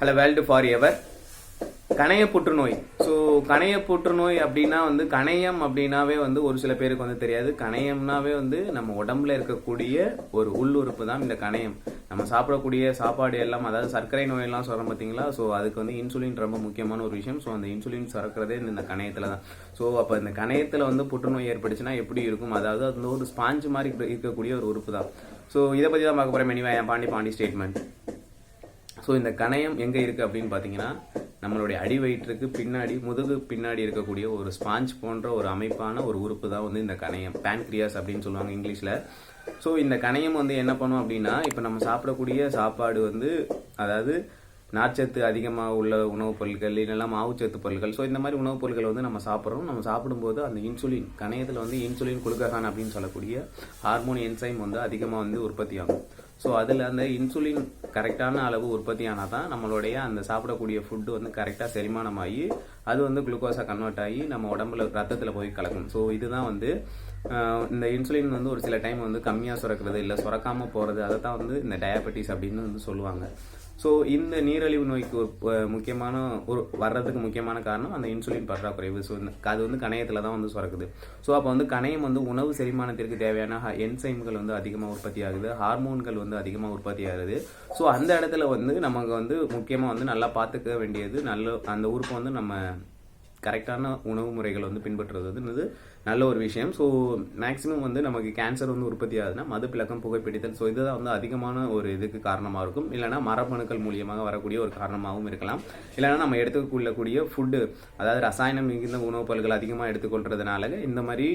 Hello world for ever. கணைய புற்றுநோய். So கணைய புற்றுநோய் அப்படின்னா வந்து கணையம் அப்படின்னாவே வந்து ஒரு சில பேருக்கு வந்து தெரியாது. கணையம்னாவே வந்து நம்ம உடம்புல இருக்கக்கூடிய ஒரு உள்ளுறுப்பு தான் இந்த கணையம். நம்ம சாப்பிடக்கூடிய சாப்பாடு எல்லாம் அதாவது சர்க்கரை நோயெல்லாம் சொல்கிறோம் பார்த்தீங்களா? ஸோ அதுக்கு வந்து இன்சுலின் ரொம்ப முக்கியமான ஒரு விஷயம். ஸோ அந்த இன்சுலின் சுரக்கிறதே இந்த கணையத்தில் தான். ஸோ அப்போ இந்த கணையத்தில் வந்து புற்றுநோய் ஏற்பட்டுச்சுன்னா எப்படி இருக்கும்? அதாவது அது வந்து ஒரு ஸ்பாஞ்சு மாதிரி இருக்கக்கூடிய ஒரு உறுப்பு தான். ஸோ இதை பற்றி தான் பார்க்க போகிறேன் மெனிவா என் பாண்டி பாண்டி ஸ்டேட்மெண்ட் ஸோ இந்த கணையம் எங்கே இருக்குது அப்படின்னு பார்த்தீங்கன்னா நம்மளுடைய அடி வயிற்றுக்கு பின்னாடி முதுகு பின்னாடி இருக்கக்கூடிய ஒரு ஸ்பாஞ்ச் போன்ற ஒரு அமைப்பான ஒரு உறுப்பு தான் வந்து இந்த கணையம். பேன்க்ரியாஸ் அப்படின்னு சொல்லுவாங்க இங்கிலீஷில். ஸோ இந்த கணையம் வந்து என்ன பண்ணும் அப்படின்னா இப்போ நம்ம சாப்பிடக்கூடிய சாப்பாடு வந்து அதாவது நார்ச்சத்து அதிகமாக உள்ள உணவுப் பொருட்கள் இல்லைன்னா மாவுச்சத்து பொருட்கள். ஸோ இந்த மாதிரி உணவுப் பொருட்கள் வந்து நம்ம சாப்பிட்றோம். நம்ம சாப்பிடும்போது அந்த இன்சுலின் கணையத்தில் வந்து இன்சுலின் குளுக்ககான் அப்படின்னு சொல்லக்கூடிய ஹார்மோன் என்சைம் வந்து அதிகமாக வந்து உற்பத்தி ஆகும் ஸோ அதில் அந்த இன்சுலின் கரெக்டான அளவு உற்பத்தி ஆனால் தான் நம்மளுடைய அந்த சாப்பிடக்கூடிய ஃபுட்டு வந்து கரெக்டாக செரிமானமாகி அது வந்து குளுக்கோஸாக கன்வெர்ட் ஆகி நம்ம உடம்புல ரத்தத்தில் போய் கலக்கும். ஸோ இதுதான் வந்து இந்த இன்சுலின் வந்து ஒரு சில டைம் வந்து கம்மியாக சுரக்கிறது இல்லை சுரக்காமல் போகிறது அதை தான் வந்து இந்த டயபெட்டிஸ் அப்படின்னு வந்து சொல்லுவாங்க. ஸோ இந்த நீரிழிவு நோய்க்கு ஒரு முக்கியமான ஒரு வர்றதுக்கு முக்கியமான காரணம் அந்த இன்சுலின் பற்றாக்குறைவு. ஸோ அது வந்து கணையத்தில் தான் வந்து சுரக்குது. ஸோ அப்போ வந்து கணையம் வந்து உணவு செரிமானத்திற்கு தேவையான என்சைம்கள் வந்து அதிகமாக உற்பத்தி ஆகுது. ஹார்மோன்கள் வந்து அதிகமாக உற்பத்தி ஆகுது. ஸோ அந்த இடத்துல வந்து நமக்கு வந்து முக்கியமாக வந்து நல்லா பார்த்துக்க வேண்டியது நல்ல அந்த உறுப்பை வந்து நம்ம கரெக்டான உணவு முறைகள் வந்து பின்பற்றுறது வந்து நல்ல ஒரு விஷயம். ஸோ மேக்ஸிமம் வந்து நமக்கு கேன்சர் வந்து உற்பத்தி ஆகுதுன்னா மது பிளக்கம் புகைப்பிடித்தல். ஸோ இதுதான் வந்து அதிகமான ஒரு இதுக்கு காரணமாக இருக்கும். இல்லைனா மரபணுக்கள் மூலியமாக வரக்கூடிய ஒரு காரணமாகவும் இருக்கலாம். இல்லைனா நம்ம எடுத்துக்கொள்ளக்கூடிய ஃபுட்டு அதாவது ரசாயனம் மிகுந்த உணவுப் பொருட்கள் அதிகமாக எடுத்துக்கொள்றதுனால இந்த மாதிரி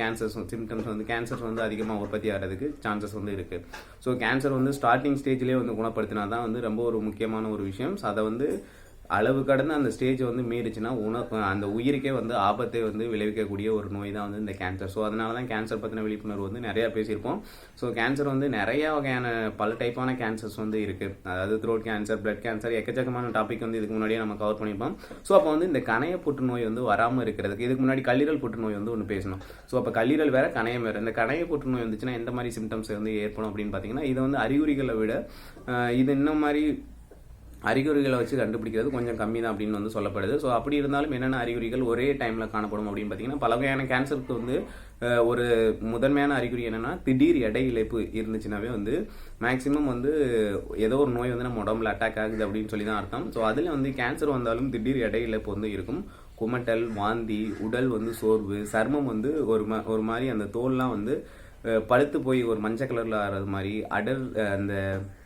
கேன்சர்ஸ் சிம்டம்ஸ் வந்து கேன்சர்ஸ் வந்து அதிகமாக உற்பத்தி ஆகிறதுக்கு சான்சஸ் வந்து இருக்குது ஸோ கேன்சர் வந்து ஸ்டார்டிங் ஸ்டேஜ்லேயே வந்து குணப்படுத்தினா தான் வந்து ரொம்ப ஒரு முக்கியமான ஒரு விஷயம். ஸோ அதை வந்து அளவு கடந்து அந்த ஸ்டேஜ் வந்து மீறிச்சுன்னா உணவு அந்த உயிருக்கே வந்து ஆபத்தை வந்து விளைவிக்கக்கூடிய ஒரு நோய் தான் வந்து இந்த கேன்சர் ஸோ அதனால தான் கேன்சர் பற்றின விழிப்புணர்வு வந்து நிறையா பேசியிருப்போம் ஸோ கேன்சர் வந்து நிறைய வகையான பல டைப்பான கேன்சர்ஸ் வந்து இருக்குது அதாவது த்ரோட் கேன்சர் பிளட் கேன்சர் எக்கச்சக்கமான டாபிக் வந்து இதுக்கு முன்னாடியே நம்ம கவர் பண்ணியிருப்போம். ஸோ அப்போ வந்து இந்த கணைய புற்றுநோய் வந்து வராமல் இருக்கிறதுக்கு இதுக்கு முன்னாடி கல்லீரல் புற்றுநோய் வந்து ஒன்று பேசணும். ஸோ அப்போ கல்லீரல் வேற கணையம் வேறு. இந்த கணைய புற்றுநோய் வந்துச்சுன்னா எந்த மாதிரி சிம்டம்ஸ் வந்து ஏற்படும் அப்படின்னு பார்த்தீங்கன்னா இது வந்து அறிகுறிகளை விட இது இந்த மாதிரி அறிகுறிகளை வச்சு கண்டுபிடிக்கிறது கொஞ்சம் கம்மி தான் அப்படின்னு வந்து சொல்லப்படுது. ஸோ அப்படி இருந்தாலும் என்னென்ன அறிகுறிகள் ஒரே டைமில் காணப்படும் அப்படின்னு பார்த்தீங்கன்னா பல வகையான கேன்சருக்கு வந்து ஒரு முதன்மையான அறிகுறி என்னென்னா திடீர் எடை இழப்பு இருந்துச்சுனாவே வந்து மேக்ஸிமம் வந்து ஏதோ ஒரு நோய் வந்து நம்ம உடம்புல அட்டாக் ஆகுது அப்படின்னு சொல்லி தான் அர்த்தம். ஸோ அதில் வந்து கேன்சர் வந்தாலும் திடீர் எடை இழப்பு வந்து இருக்கும். குமட்டல் வாந்தி உடல் வந்து சோர்வு சர்மம் வந்து ஒரு மா ஒரு மாதிரி அந்த தோல்லாம் வந்து பழுத்து போய் ஒரு மஞ்சள் கலரில் ஆகிறது மாதிரி அடர் அந்த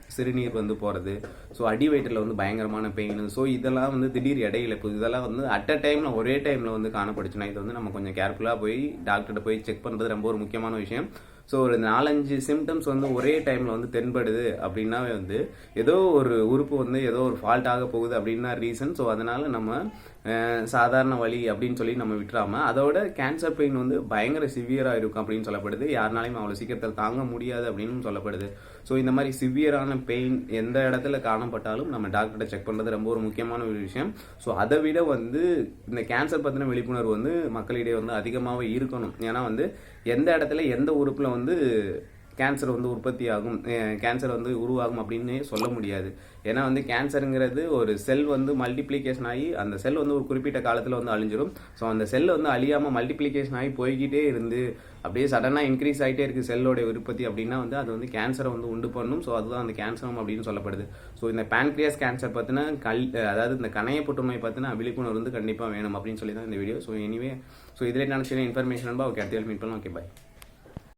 சிறுநீர் வந்து போகிறது ஸோ அடி வயிற்றில் வந்து பயங்கரமான பெயின் ஸோ இதெல்லாம் வந்து திடீர் எடை இழப்பு இதெல்லாம் வந்து அட் அ டைமில் ஒரே டைமில் வந்து காணப்படுச்சுன்னா இது வந்து நம்ம கொஞ்சம் கேர்ஃபுல்லாக போய் டாக்டர்கிட்ட போய் செக் பண்ணுறது ரொம்ப ஒரு முக்கியமான விஷயம். ஸோ ஒரு நாலஞ்சு சிம்டம்ஸ் வந்து ஒரே டைமில் வந்து தென்படுது அப்படின்னாவே வந்து ஏதோ ஒரு உறுப்பு வந்து ஏதோ ஒரு ஃபால்ட் ஆக போகுது அப்படின்னா ரீசன் ஸோ அதனால் நம்ம சாதாரண வழி அப்படின்னு சொல்லி நம்ம விட்டுறாம அதோட கேன்சர் பெயின் வந்து பயங்கர சிவியராக இருக்கும் அப்படின்னு சொல்லப்படுது. யாருனாலையும் அவ்வளோ சீக்கிரத்தில் தாங்க முடியாது அப்படின்னு சொல்லப்படுது. ஸோ இந்த மாதிரி சிவியரான பெயின் எந்த இடத்துல காணப்பட்டாலும் நம்ம டாக்டர்கிட்ட செக் பண்ணுறது ரொம்ப ஒரு முக்கியமான ஒரு விஷயம். ஸோ அதை விட வந்து இந்த கேன்சர் பற்றின விழிப்புணர்வு வந்து மக்களிடையே வந்து அதிகமாகவே இருக்கணும். ஏன்னா வந்து எந்த இடத்துல எந்த உறுப்பில் வந்து கேன்சர் வந்து உற்பத்தி ஆகும் கேன்சர் வந்து உருவாகும் அப்படின்னு சொல்ல முடியாது. ஏன்னா வந்து கேன்சருங்கிறது ஒரு செல் வந்து மல்டிப்ளிகேஷன் ஆகி அந்த செல் வந்து ஒரு குறிப்பிட்ட காலத்தில் வந்து அழிஞ்சிடும் ஸோ அந்த செல் வந்து அழியாமல் மல்டிப்ளிகேஷன் ஆகி போய்கிட்டே இருந்து அப்படியே சடனாக இன்க்ரீஸ் ஆகிட்டே இருக்குது செல்லோடைய உற்பத்தி அப்படின்னா வந்து அது வந்து கேன்சரை வந்து உண்டு பண்ணும். ஸோ அதுதான் அந்த கேன்சரம் அப்படின்னு சொல்லப்படுது. ஸோ இந்த பேன்க்ரியாஸ் கேன்சர் பற்றின கல் அதாவது இந்த கணைய புற்றுநோய் பற்றின விழிப்புணர்வு வந்து கண்டிப்பாக வேணும் அப்படின்னு சொல்லி தான் இந்த வீடியோ ஸோ எனிவே ஸோ இதில் நினச்சின இன்ஃபர்மேஷன் ஓகே அடுத்த மீட் பண்ணலாம். Okay bye